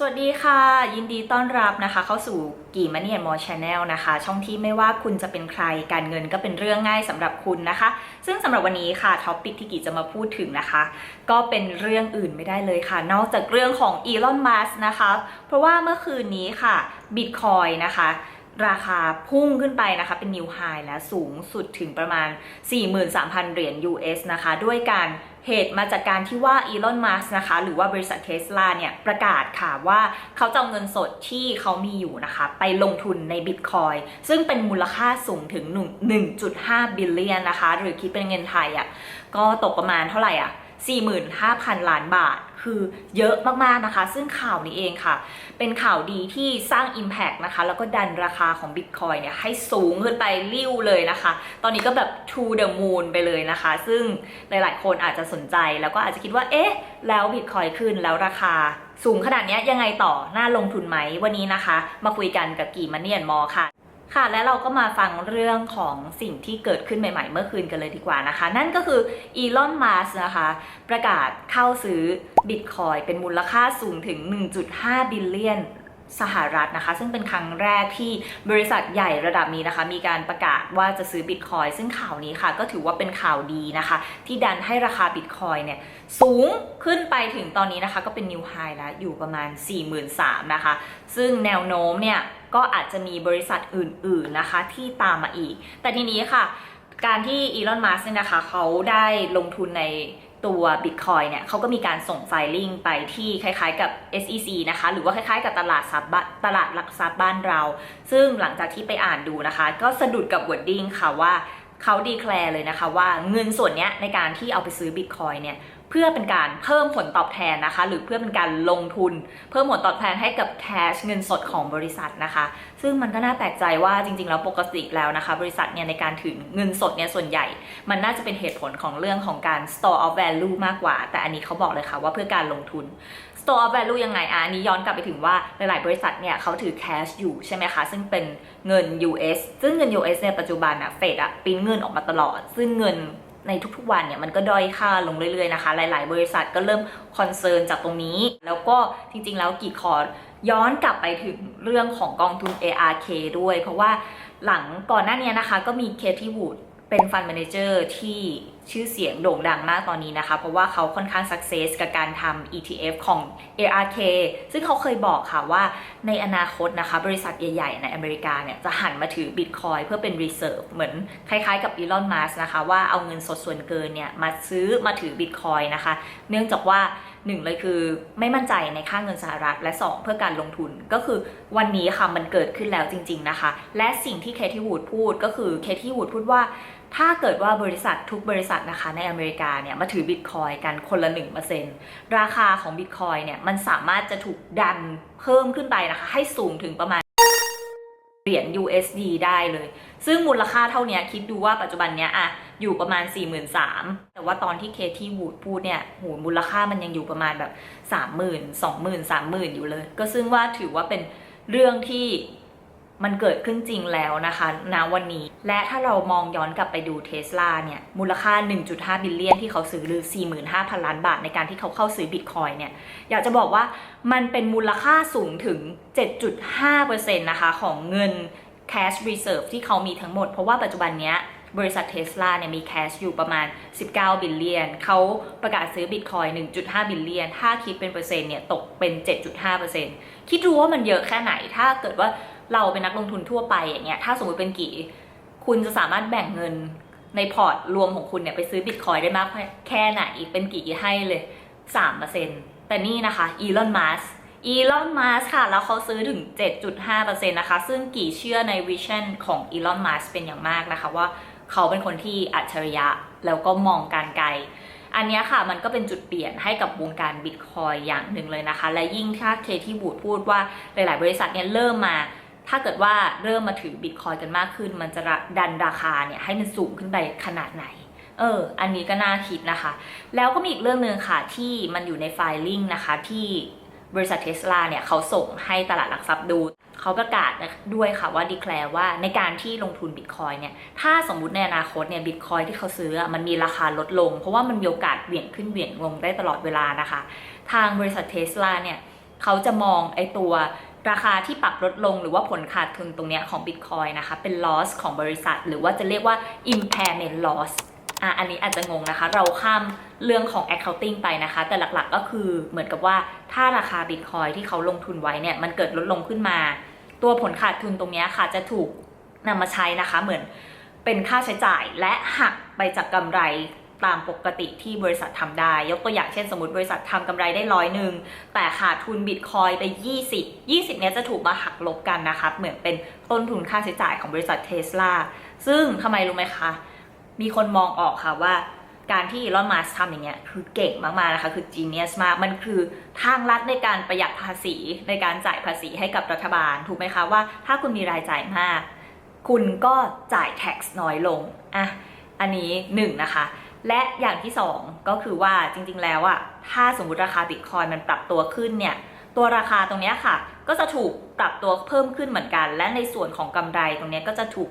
สวัสดีค่ะ ยินดีต้อนรับนะคะ เข้าสู่กี่มันเนียมอชแนลนะคะ ช่องที่ไม่ว่าคุณจะเป็นใครการเงินก็เป็นเรื่องง่ายสำหรับคุณนะคะ ซึ่งสำหรับวันนี้ค่ะท็อปิกที่กี่จะมาพูดถึงนะคะ ก็เป็นเรื่องอื่นไม่ได้เลยค่ะ นอกจากเรื่องของอีลอนมัสนะคะ เพราะว่าเมื่อคืนนี้ค่ะบิตคอยนะคะราคาพุ่งขึ้นไปนะคะ เป็นนิวไฮและสูงสุดถึงประมาณ 43,000 เหรียญ US นะคะ ด้วยการ เหตุมาจากการที่ว่าอีลอนมัสนะคะ หรือว่าบริษัทเทสลาเนี่ย ประกาศค่ะว่าเขาจะเอาเงินสดที่เขามีอยู่นะคะ ไปลงทุนในบิตคอยซึ่งเป็นมูลค่าสูงถึง 1.5 บิลเลียนนะคะ หรือคิดเป็นเงินไทยอะ่ะก็ตกประมาณเท่าไหร่อะ45,000 ล้านบาท คือเยอะมากๆนะคะ ซึ่งข่าวนี้เองค่ะ เป็นข่าวดีที่สร้าง Impact นะคะ แล้วก็ดันราคาของ Bitcoin เนี่ยให้สูงขึ้นไปริ่วเลยนะคะ ตอนนี้ก็แบบ to the moon ไปเลยนะคะ ซึ่งหลายๆ คนอาจจะสนใจแล้วก็อาจจะคิดว่า เอ๊ะ แล้ว Bitcoin ขึ้นแล้วราคาสูงขนาดนี้ยังไงต่อ น่าลงทุนไหม วันนี้นะคะ มาคุยกันกับกี่มันเนียนมอค่ะ ค่ะและเราก็มาฟังเรื่องของสิ่งที่เกิดขึ้นใหม่ ๆ เมื่อคืนกันเลยดีกว่านะคะ นั่นก็คืออีลอนมัสนะคะ ประกาศเข้าซื้อบิตคอยเป็นมูลค่าสูงถึง 1.5 บิลเลียน สหรัฐนะคะ ซึ่งเป็นครั้งแรกที่บริษัทใหญ่ระดับนี้นะคะ มีการประกาศว่าจะซื้อบิตคอยซึ่งข่าวนี้ค่ะ ก็ถือว่าเป็นข่าวดีนะคะ ที่ดันให้ราคาบิตคอยเนี่ยสูงขึ้นไปถึงตอนนี้นะคะ ก็เป็นนิวไฮแล้วอยู่ประมาณ 43,000นะคะ ซึ่งแนวโน้มเนี่ยก็อาจจะมีบริษัทอื่นๆนะคะ ที่ตามมาอีก แต่ทีนี้ค่ะ การที่อีลอนมัสเนี่ยนะคะเขาได้ลงทุนใน ตัว Bitcoin เนี่ยเขาก็มีการส่งไฟลิ่งไปที่คล้ายๆกับ SEC นะคะ หรือว่าคล้ายๆกับตลาดซับตลาดหลักทรัพย์บ้านเรา ซึ่งหลังจากที่ไปอ่านดูนะคะ ก็สะดุดกับวอดดิ้งค่ะว่าเขาดีแคลร์เลยนะคะว่าเงินส่วนนี้ในการที่เอาไปซื้อ Bitcoin เนี่ย เพื่อเป็นการเพิ่มผลตอบแทนนะคะ หรือเพื่อเป็นการลงทุน เพิ่มผลตอบแทนให้กับแคชเงินสดของบริษัทนะคะ ซึ่งมันก็น่าแปลกใจว่าจริง ๆ แล้วปกติแล้วนะคะ บริษัทเนี่ยในการถือเงินสดเนี่ยส่วนใหญ่ มันน่าจะเป็นเหตุผลของเรื่องของการ store of value มากกว่า แต่อันนี้เขาบอกเลยค่ะว่าเพื่อการลงทุน store of value ยังไงอะนนี้ย้อนกลับไปถึงว่าหลาย ๆ บริษัทเนี่ยเขาถือ cash อยู่ใช่ไหมคะ ซึ่งเป็นเงิน US ซึ่งเงิน US เนี่ยปัจจุบันอะเฟดอะปิ้นเงินออกมาตลอด ซึ่งเงิน ในทุกๆวันเนี่ยมันก็ด้อยค่าลงเรื่อยๆนะคะ หลาย ๆ บริษัทก็เริ่มคอนเซิร์นจากตรงนี้ แล้วก็จริงๆ แล้วกีคอร์ย้อนกลับไปถึงเรื่องของกองทุน ARK ด้วย เพราะว่าหลังก่อนหน้านี้นะคะ ก็มีเคที่วูดเป็นฟันแม a นเจอร์ที่ ชื่อเสียงโด่งดังมากตอนนี้นะคะ เพราะว่าเขาค่อนข้างสักเซสกับการทำ ETF ของ ARK ซึ่งเขาเคยบอกค่ะว่าในอนาคตนะคะ บริษัทใหญ่ๆ ในอเมริกาเนี่ยจะหันมาถือ Bitcoin เพื่อเป็น Reserve เหมือนคล้ายๆกับอีลอนมัสนะคะว่าเอาเงินสดส่วนเกินเนี่ยมาซื้อมาถือ Bitcoin นะคะ เนื่องจากว่าหนึ่งเลยคือไม่มั่นใจในค่าเงินสหรัฐ และ 2 เพื่อการลงทุนก็คือวันนี้ค่ะมันเกิดขึ้นแล้วจริง ๆนะคะ และสิ่งที่เคที่วูดพูดก็คือเคที่วูดพูดว่า ถ้าเกิดว่าบริษัททุกบริษัทนะคะในอเมริกาเนี่ยมาถือบิตคอยกันคนละ 1%ราคาของบิตคอยเนี่ยมันสามารถจะถูกดันเพิ่มขึ้นไปนะคะ ให้สูงถึงประมาณเหรียญ USD ได้เลย ซึ่งมูลค่าเท่านี้คิดดูว่าปัจจุบันเนี้ยอะอยู่ประมาณ 43,000แต่ว่าตอนที่เคที่วูดพูดเนี่ยโหมูลค่ามันยังอยู่ประมาณแบบ 30,000 20,000 30,000 อยู่เลย ก็ซึ่งว่าถือว่าเป็นเรื่องที่ มันเกิดขึ้นจริงแล้วนะคะณวันนี้ และถ้าเรามองย้อนกลับไปดูเทสลาเนี่ย มูลค่า 1.5 บิลเลียนที่เขาซื้อหรือ 45,000 ล้านบาทในการที่เขาเข้าซื้อบิตคอยเนี่ย อยากจะบอกว่ามันเป็นมูลค่าสูงถึง 7.5%นะคะของเงิน cash reserve ที่เขามีทั้งหมด เพราะว่าปัจจุบันเนี้ยบริษัทเทสลาเนี่ยมีแคชอยู่ประมาณ 19 บิลเลียน เขาประกาศซื้อบิตคอย1.5 บิลเลียน ถ้าคิดเป็นเปอร์เซ็นต์เนี่ย ตกเป็น 7.5%คิดดูว่ามันเยอะแค่ไหน ถ้าเกิดว่า เราเป็นนักลงทุนทั่วไปอย่างเงี้ยถ้าสมมติเป็นกี่ คุณจะสามารถแบ่งเงินในพอร์ตรวมของคุณเนี่ยไปซื้อบิตคอยได้มากแค่ไหนเป็นกี่ให้เลย3%แต่นี่นะคะอีลอนมัสอีลอนมัสค่ะ แล้วเขาซื้อถึง 7.5%นะคะ ซึ่งกี่เชื่อในวิชั่นของอีลอนมัสเป็นอย่างมากนะคะว่าเขาเป็นคนที่อัจฉริยะแล้วก็มองการไกล อันนี้ค่ะมันก็เป็นจุดเปลี่ยนให้กับวงการบิตคอยอย่างหนึ่งเลยนะคะ และยิ่งถ้าเคที่บูดพูดว่าหลาย ๆ บริษัทเนี่ยเริ่มมา ถ้าเกิดว่าเริ่มมาถือบิตคอยกันมากขึ้น มันจะดันราคาเนี่ยให้มันสูงขึ้นไปขนาดไหน เออ อันนี้ก็น่าคิดนะคะ แล้วก็มีอีกเรื่องหนึ่งค่ะที่มันอยู่ในไฟลิ่งนะคะที่บริษัทเทสลาเนี่ยเขาส่งให้ตลาดหลักทรัพย์ดูเขาประกาศด้วยค่ะว่าดีแคลร์ว่าในการที่ลงทุนบิตคอยเนี่ยถ้าสมมุติในอนาคตเนี่ยบิตคอยที่เขาซื้ออะมันมีราคาลดลง เพราะว่ามันมีโอกาสเหวี่ยงขึ้นเหวี่ยงลงได้ตลอดเวลานะคะ ทางบริษัทเทสลาเนี่ยเขาจะมองไอตัว ราคาที่ปรับลดลงหรือว่าผลขาดทุนตรงเนี้ยของ Bitcoin นะคะ เป็น loss ของบริษัท หรือว่าจะเรียกว่า impairment loss อะอันนี้อาจจะงงนะคะ เราข้ามเรื่องของ accounting ไปนะคะ แต่หลักๆก็คือเหมือนกับว่าถ้าราคา Bitcoin ที่เขาลงทุนไว้เนี่ย มันเกิดลดลงขึ้นมา ตัวผลขาดทุนตรงนี้ค่ะจะถูกนำมาใช้นะคะเหมือนเป็นค่าใช้จ่ายและหักไปจากกำไร ตามปกติที่บริษัททำได้ ยกตัวอย่างเช่นสมมติบริษัททำกำไรได้ร้อยหนึ่งแต่ขาดทุนบิตคอยไป 20 20 เนี้ยจะถูกมาหักลบกันนะคะเหมือนเป็นต้นทุนค่าใช้จ่ายของบริษัทเทสลาซึ่งทำไมรู้ไหมคะ มีคนมองออกค่ะว่าการที่ลอนมัสก์ทำอย่างเงี้ยคือเก่งมากๆนะคะ คือ genius มาก มันคือทางลัดในการประหยัดภาษีในการจ่ายภาษีให้กับรัฐบาล ถูกไหมคะว่าถ้าคุณมีรายจ่ายมาก คุณก็จ่าย tax น้อยลงอะอันนี้หนึ่งนะคะ และอย่างที่สองก็คือว่าจริงๆแล้วอะถ้าสมมติราคาบิตคอยมันปรับตัวขึ้นเนี่ย ตัวราคาตรงนี้ค่ะ ก็จะถูกปรับตัวเพิ่มขึ้นเหมือนกัน และในส่วนของกำไรตรงนี้ก็จะถูก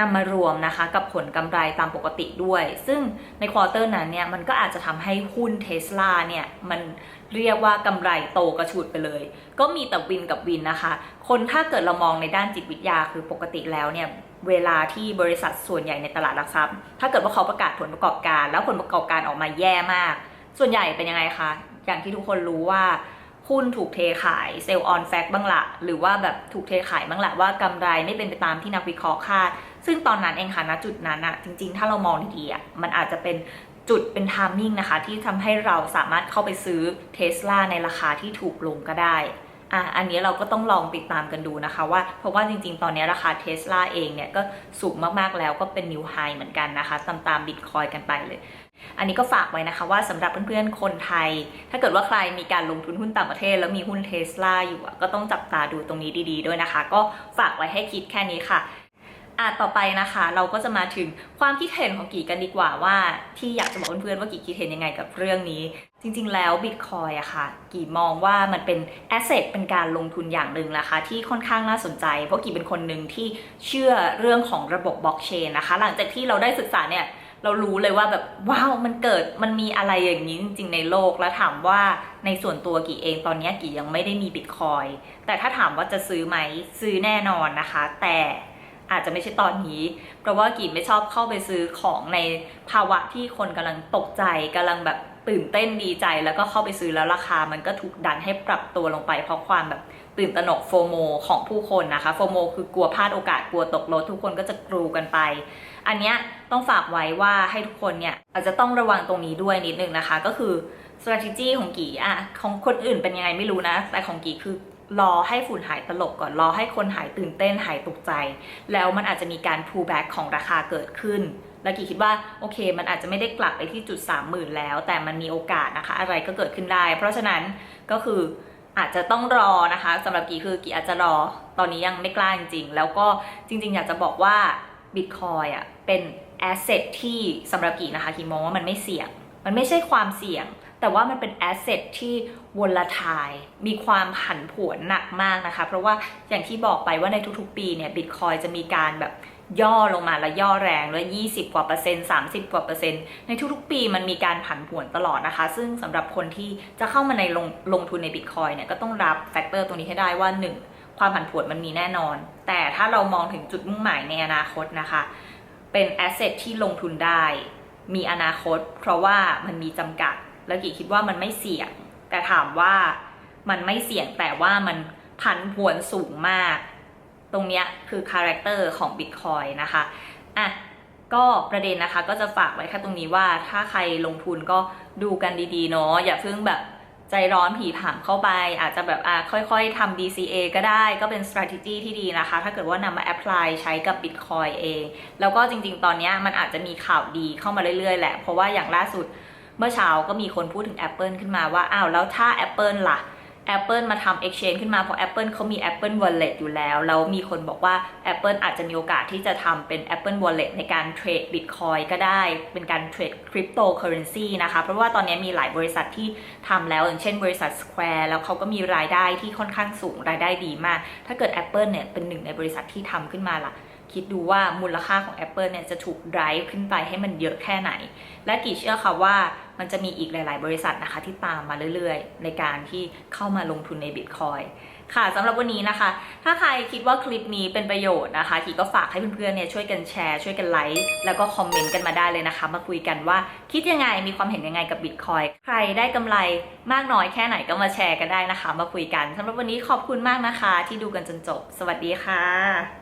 นำมารวมนะคะ กับผลกำไรตามปกติด้วย ซึ่งในควอเตอร์นั้นเนี่ยมันก็อาจจะทำให้หุ้นเทสลาเนี่ยมันเรียกว่ากำไรโตกระฉูดไปเลย ก็มีแต่วินกับวินนะคะ คนถ้าเกิดเรามองในด้านจิตวิทยาคือปกติแล้วเนี่ย เวลาที่บริษัทส่วนใหญ่ในตลาดหลักทรัพย์ ถ้าเกิดว่าเขาประกาศผลประกอบการ แล้วผลประกอบการออกมาแย่มาก ส่วนใหญ่เป็นยังไงคะ อย่างที่ทุกคนรู้ว่าหุ้นถูกเทขายเซลล์ออนแฟกบ้างละหรือว่าแบบถูกเทขายบ้างละว่ากำไรไม่เป็นไปตามที่นักวิเคราะห์คาด ซึ่งตอนนั้นเองค่ะณจุดนั้นอะจริง ๆ ถ้าเรามองดีๆอะมันอาจจะเป็นจุดเป็นทามมิ่งนะคะ ที่ทำให้เราสามารถเข้าไปซื้อเทสลาในราคาที่ถูกลงก็ได้ อะอันนี้เราก็ต้องลองติดตามกันดูนะคะว่า เพราะว่าจริงๆ ตอนนี้ราคาเทสลาเองเนี่ยก็สูงมากๆแล้วก็เป็นนิวไฮเหมือนกันนะคะ ตามตามบิตคอยกันไปเลย อันนี้ก็ฝากไว้นะคะว่าสำหรับเพื่อนๆ คนไทย ถ้าเกิดว่าใครมีการลงทุนหุ้นต่างประเทศ แล้วมีหุ้นเทสลาอยู่ก็ต้องจับตาดูตรงนี้ดีๆ ด้วยนะคะ ก็ฝากไว้ให้คิดแค่นี้ค่ะ อะต่อไปนะคะ เราก็จะมาถึงความคิดเห็นของกี่กันดีกว่าว่าที่อยากจะบอกเพื่อนๆว่ากี่คิดเห็นยังไงกับเรื่องนี้ จริงๆ แล้วบิตคอยอะค่ะ กี่มองว่ามันเป็นแอสเซทเป็นการลงทุนอย่างหนึ่งนะคะ ที่ค่อนข้างน่าสนใจ เพราะกี่เป็นคนหนึ่งที่เชื่อเรื่องของระบบบล็อกเชนนะคะ หลังจากที่เราได้ศึกษาเนี่ยเรารู้เลยว่าแบบว้าวมันเกิดมันมีอะไรอย่างนี้จริงๆในโลกแล้วถามว่าในส่วนตัวกี่เองตอนนี้กี่ยังไม่ได้มีบิตคอยแต่ถ้าถามว่าจะซื้อไหมซื้อแน่นอนนะคะ แต่ อาจจะไม่ใช่ตอนนี้ เพราะว่ากี่ไม่ชอบเข้าไปซื้อของในภาวะที่คนกำลังตกใจกำลังแบบตื่นเต้นดีใจแล้วก็เข้าไปซื้อแล้วราคา มันก็ถูกดันให้ปรับตัวลงไป เพราะความแบบตื่นตระหนกโฟโมของผู้คนนะคะโฟโมคือกลัวพลาดโอกาสกลัวตกรถทุกคนก็จะกรูกันไป อันเนี้ยต้องฝากไว้ว่าให้ทุกคนเนี่ยอาจจะต้องระวังตรงนี้ด้วยนิดนึงนะคะ ก็คือ strategy ของกี่อะของคนอื่นเป็นยังไงไม่รู้นะ แต่ของกี่คือ รอให้ฝุ่นหายตลบก่อนรอให้คนหายตื่นเต้นหายตกใจ แล้วมันอาจจะมีการ pull back ของราคาเกิดขึ้น แล้วกี่คิดว่าโอเค มันอาจจะไม่ได้กลับไปที่จุดสามหมื่นแล้ว แต่มันมีโอกาสนะคะ อะไรก็เกิดขึ้นได้ เพราะฉะนั้นก็คืออาจจะต้องรอนะคะสำหรับกี่คือกี่อาจจะรอตอนนี้ยังไม่กล้าจริงๆ แล้วก็จริง ๆ อยากจะบอกว่า Bitcoin อะเป็นแอสเซทที่สำหรับกี่นะคะกี่มองว่ามันไม่เสี่ยง มันไม่ใช่ความเสี่ยง แต่ว่ามันเป็นแอสเซทที่วลทายมีความผันผวนหนักมากนะคะ เพราะว่าอย่างที่บอกไปว่าในทุกๆ ปีเนี่ยบิตคอยจะมีการแบบย่อลงมาและย่อแรงแล้ว20 กว่าเปอร์เซ็นต์ 30 กว่าเปอร์เซ็นต์ ในทุกๆ ปีมันมีการผันผวนตลอดนะคะ ซึ่งสำหรับคนที่จะเข้ามาในลงลงทุนในบิตคอยเนี่ยก็ต้องรับแฟกเตอร์ตรงนี้ให้ได้ว่า 1 ความผันผวนมันมีแน่นอน แต่ถ้าเรามองถึงจุดมุ่งหมายในอนาคตนะคะ เป็นแอสเซทที่ลงทุนได้ มีอนาคต เพราะว่ามันมีจำกัด แล้วกี่คิดว่ามันไม่เสี่ยง แต่ถามว่ามันไม่เสี่ยงแต่ว่ามันผันผวนสูงมาก ตรงเนี้ยคือคาแรคเตอร์ของ Bitcoin นะคะอะก็ประเด็นนะคะก็จะฝากไว้แค่ตรงนี้ว่าถ้าใครลงทุนก็ดูกันดีๆเนาะอย่าเพิ่งแบบใจร้อนผีผามเข้าไป อาจจะแบบอะค่อยๆทำ DCA ก็ได้ก็เป็น strategy ที่ดีนะคะ ถ้าเกิดว่านำมา apply ใช้กับ Bitcoin เอง แล้วก็จริงๆ ตอนนี้มันอาจจะมีข่าวดีเข้ามาเรื่อยๆ แหละ เพราะว่าอย่างล่าสุด เมื่อเช้าก็มีคนพูดถึง Apple ขึ้นมาว่า อ้าว แล้วถ้า Apple ล่ะ Apple มาทำ exchange ขึ้นมา เพราะ Apple เขามี Apple Wallet อยู่แล้ว แล้วมีคนบอกว่า Apple อาจจะมีโอกาสที่จะทำเป็น Apple Wallet ในการเทรด Bitcoin ก็ได้ เป็นการเทรด Cryptocurrency นะคะ เพราะว่าตอนนี้มีหลายบริษัทที่ทำแล้ว อย่างเช่นบริษัท Square แล้วเขาก็มีรายได้ที่ค่อนข้างสูง รายได้ดีมาก ถ้าเกิด Apple เนี่ยเป็นหนึ่งในบริษัทที่ทำขึ้นมาล่ะ คิดดูว่ามูลค่าของ Apple เนี่ยจะถูก drive ขึ้นไปให้มันเยอะแค่ไหน และกี่เชื่อค่ะว่ามันจะมีอีกหลาย ๆ บริษัทนะคะที่ตามมาเรื่อย ๆ ในการที่เข้ามาลงทุนใน Bitcoin ค่ะสำหรับวันนี้นะคะ ถ้าใครคิดว่าคลิปนี้เป็นประโยชน์นะคะทีก็ฝากให้เพื่อนๆเนี่ยช่วยกันแชร์ ช่วยกันไลค์แล้วก็คอมเมนต์กันมาได้เลยนะคะ มาคุยกันว่าคิดยังไงมีความเห็นยังไงกับ Bitcoin ใครได้กำไรมากน้อยแค่ไหนก็มาแชร์กันได้นะคะ มาคุยกันสำหรับวันนี้ขอบคุณมากนะคะ ที่ดูกันจนจบ สวัสดีค่ะ